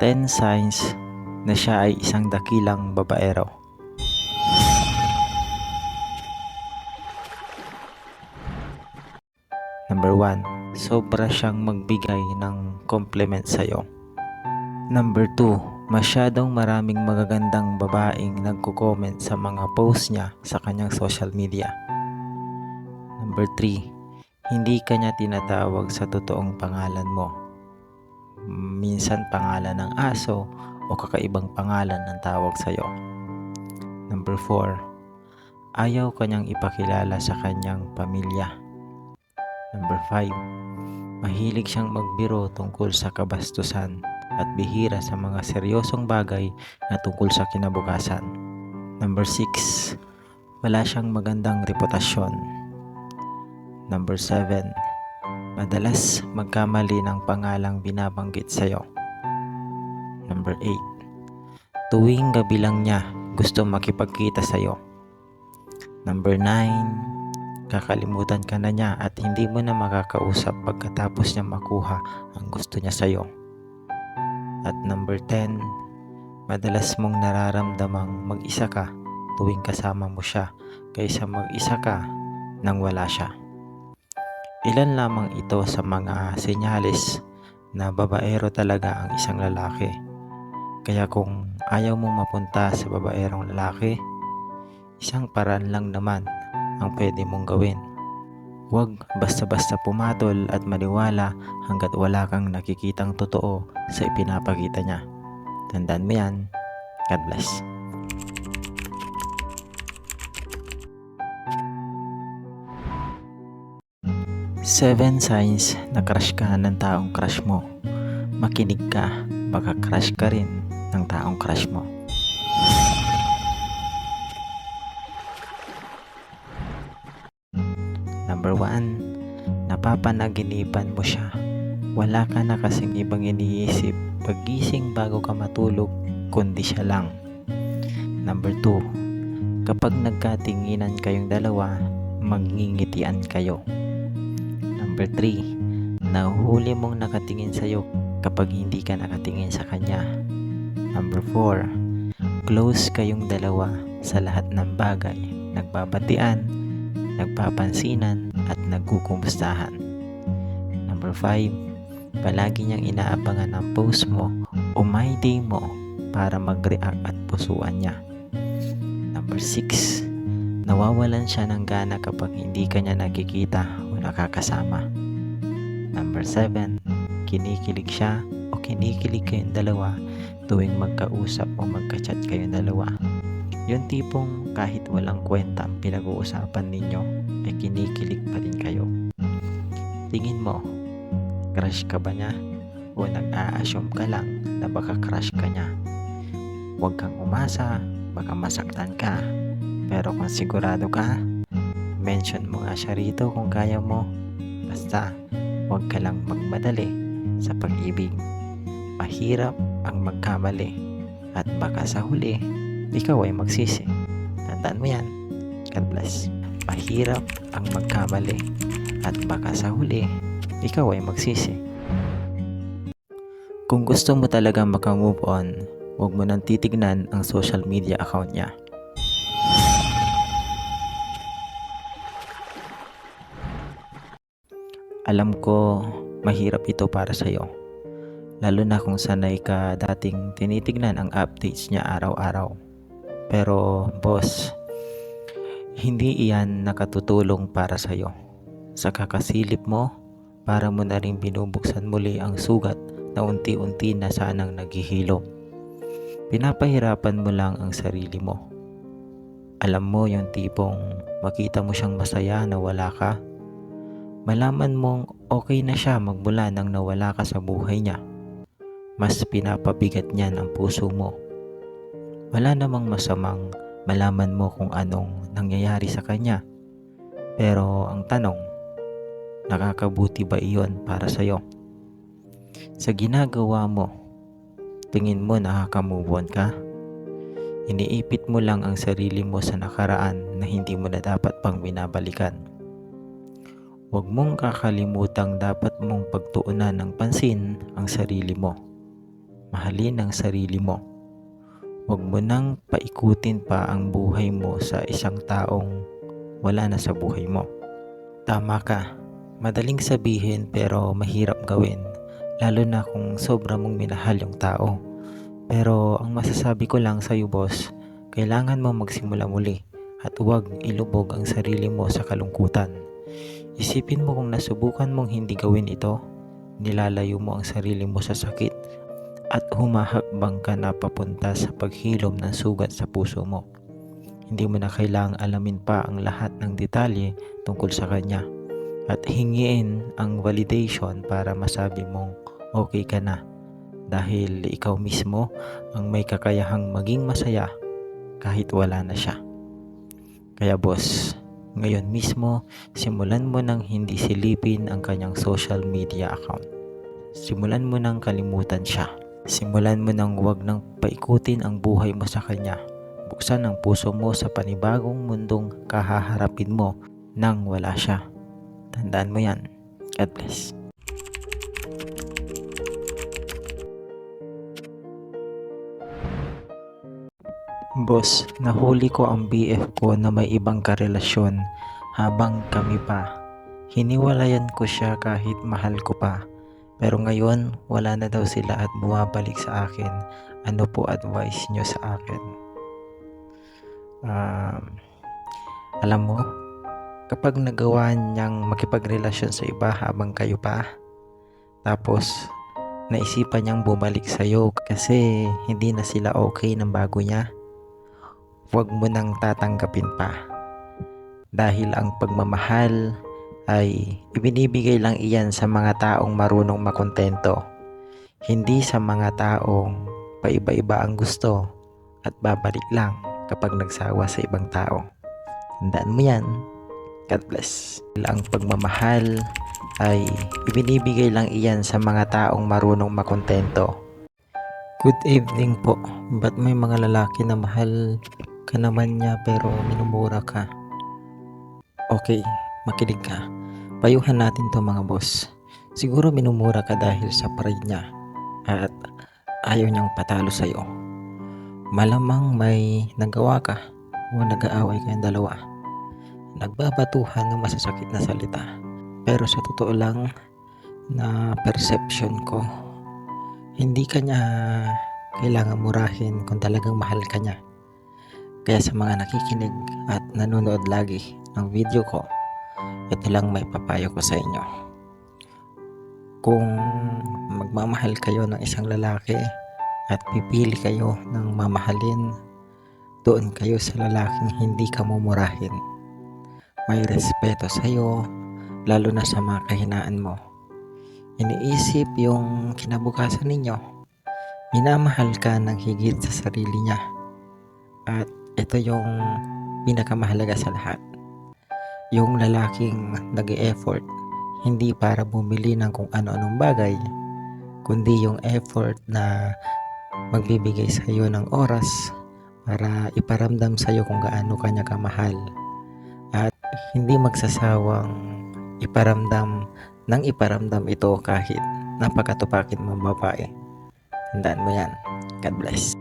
10 signs na siya ay isang dakilang babaero. Number 1. Sobra siyang magbigay ng compliment sa'yo. Number 2. Masyadong maraming magagandang babaeng nagko-comment sa mga post niya sa kanyang social media. Number 3. Hindi ka niya tinatawag sa totoong pangalan mo. Minsan pangalan ng aso o kakaibang pangalan ng tawag sa'yo. Number 4. Ayaw kanyang ipakilala sa kanyang pamilya. Number 5. Mahilig siyang magbiro tungkol sa kabastusan at bihira sa mga seryosong bagay na tungkol sa kinabukasan. Number 6. Wala siyang magandang reputasyon. Number 7. Madalas magkamali ng pangalang binabanggit sa'yo. Number 8. Tuwing gabi lang niya gusto makipagkita sa'yo. Number 9 kakalimutan ka na niya at hindi mo na makakausap pagkatapos niya makuha ang gusto niya sa'yo. At number 10, madalas mong nararamdamang mag-isa ka tuwing kasama mo siya kaysa mag-isa ka nang wala siya. Ilan lamang ito sa mga senyales na babaero talaga ang isang lalaki. Kaya kung ayaw mong mapunta sa babaerong lalaki, isang paraan lang naman ang pwede mong gawin. Huwag basta-basta pumatol at maniwala hanggat wala kang nakikitang totoo sa ipinapakita niya. Tandaan mo yan. God bless. Seven signs na crush ka ng taong crush mo. Makinig ka, baka crush ka rin ng taong crush mo. Number 1, napapanaginipan mo siya. Wala ka na kasing ibang iniisip pagising bago ka matulog, kundi siya lang. Number 2, kapag nagkatinginan kayong dalawa, magngingitian kayo. Number 3, nahuhuli mong nakatingin sa'yo kapag hindi ka nakatingin sa kanya. Number 4, close kayong dalawa sa lahat ng bagay. Nagbabatian, nagpapansinan at nagkukumustahan. Number 5, palagi niyang inaabangan ang post mo o my day mo para mag-react at pusuan niya. Number 6, nawawalan siya ng gana kapag hindi ka niya nakikita o nakakasama. Number 7, kinikilig siya o kinikilig kayong dalawa tuwing magkausap o magka-chat kayong dalawa. Yung tipong kahit walang kwenta ang pinag-uusapan ninyo ay kinikilig pa rin kayo. Tingin mo, crush ka ba niya? O nag-a-assume ka lang na baka crush ka niya? Huwag kang umasa, baka masaktan ka. Pero kung sigurado ka, mention mo nga siya rito kung kaya mo. Basta, huwag ka lang magmadali sa pag-ibig. Mahirap ang magkamali at baka sa huli ikaw ay magsisi. Tandaan mo yan. God bless. Mahirap ang magkamali at baka sa huli, ikaw ay magsisi. Kung gusto mo talaga makamove on, huwag mo nang titignan ang social media account niya. Alam ko, mahirap ito para sa'yo. Lalo na kung sanay ka dating tinitignan ang updates niya araw-araw. Pero boss, hindi iyan nakatutulong para sa'yo. Sa kakasilip mo, para mo na rin binubuksan muli ang sugat na unti-unti na sanang naghihilom. Pinapahirapan mo lang ang sarili mo. Alam mo yung tipong makita mo siyang masaya na wala ka. Malaman mong okay na siya magmula nang nawala ka sa buhay niya. Mas pinapabigat niyan ang puso mo wala namang masamang malaman mo kung anong nangyayari sa kanya. Pero ang tanong, nakakabuti ba iyon para sa'yo? Sa ginagawa mo, tingin mo nakaka-move on ka? Iniipit mo lang ang sarili mo sa nakaraan na hindi mo na dapat pang binabalikan. Huwag mong kakalimutang dapat mong pagtuunan ng pansin ang sarili mo. mahalin ang sarili mo. Huwag mo nang paikutin pa ang buhay mo sa isang taong wala na sa buhay mo. Tama ka. Madaling sabihin pero mahirap gawin, lalo na kung sobra mong minahal yung tao. Pero ang masasabi ko lang sa'yo boss, kailangan mo magsimula muli at huwag ilubog ang sarili mo sa kalungkutan. Isipin mo kung nasubukan mong hindi gawin ito, nilalayo mo ang sarili mo sa sakit at humahakbang ka na papunta sa paghilom ng sugat sa puso mo. Hindi mo na kailangang alamin pa ang lahat ng detalye tungkol sa kanya at hingiin ang validation para masabi mong okay ka na dahil ikaw mismo ang may kakayahang maging masaya kahit wala na siya. Kaya boss, ngayon mismo, simulan mo nang hindi silipin ang kanyang social media account. Simulan mo nang kalimutan siya. Simulan mo nang huwag nang paikutin ang buhay mo sa kanya. Buksan ang puso mo sa panibagong mundong kahaharapin mo nang wala siya. Tandaan mo yan. God bless. Boss, nahuli ko ang BF ko na may ibang karelasyon habang kami pa. Hiniwalayan ko siya kahit mahal ko pa. Pero ngayon, wala na daw sila at bumabalik sa akin. Ano po advice nyo sa akin? Um, alam mo, kapag nagawa niyang makipagrelasyon sa iba habang kayo pa, tapos naisipan niyang bumalik sa'yo kasi hindi na sila okay ng bago niya, huwag mo nang tatanggapin pa. Dahil ang pagmamahal ay ibinibigay lang iyan sa mga taong marunong makontento. Hindi sa mga taong paiba-iba ang gusto at babalik lang kapag nagsawa sa ibang tao. Tandaan mo yan. God bless. Ang pagmamahal ay ibinibigay lang iyan sa mga taong marunong makontento. Good evening po. Ba't may mga lalaki na mahal ka naman niya pero minumura ka? Okay, makinig ka. Payuhan natin to mga boss. Siguro minumura ka dahil sa pride niya at ayaw niyang patalo sa'yo. Malamang may nagawa ka o nag-aaway kayong dalawa. Nagbabatuhan ng masasakit na salita. Pero sa totoo lang na perception ko, hindi ka niya kailangan murahin kung talagang mahal ka niya. Kaya sa mga nakikinig at nanonood lagi ng video ko, ito lang may papayo ko sa inyo. Kung magmamahal kayo ng isang lalaki at pipili kayo ng mamahalin, doon kayo sa lalaking hindi ka mumurahin. May respeto sa iyo, lalo na sa mga kahinaan mo. Iniisip yung kinabukasan ninyo. Minamahal ka ng higit sa sarili niya. At ito yung pinakamahalaga sa lahat. Yung lalaking nag effort hindi para bumili ng kung ano-anong bagay, kundi yung effort na magbibigay sa iyo ng oras para iparamdam sa iyo kung gaano kanya kamahal. At hindi magsasawang iparamdam nang iparamdam ito kahit napakatupakin mong babae. Tandaan mo yan. God bless.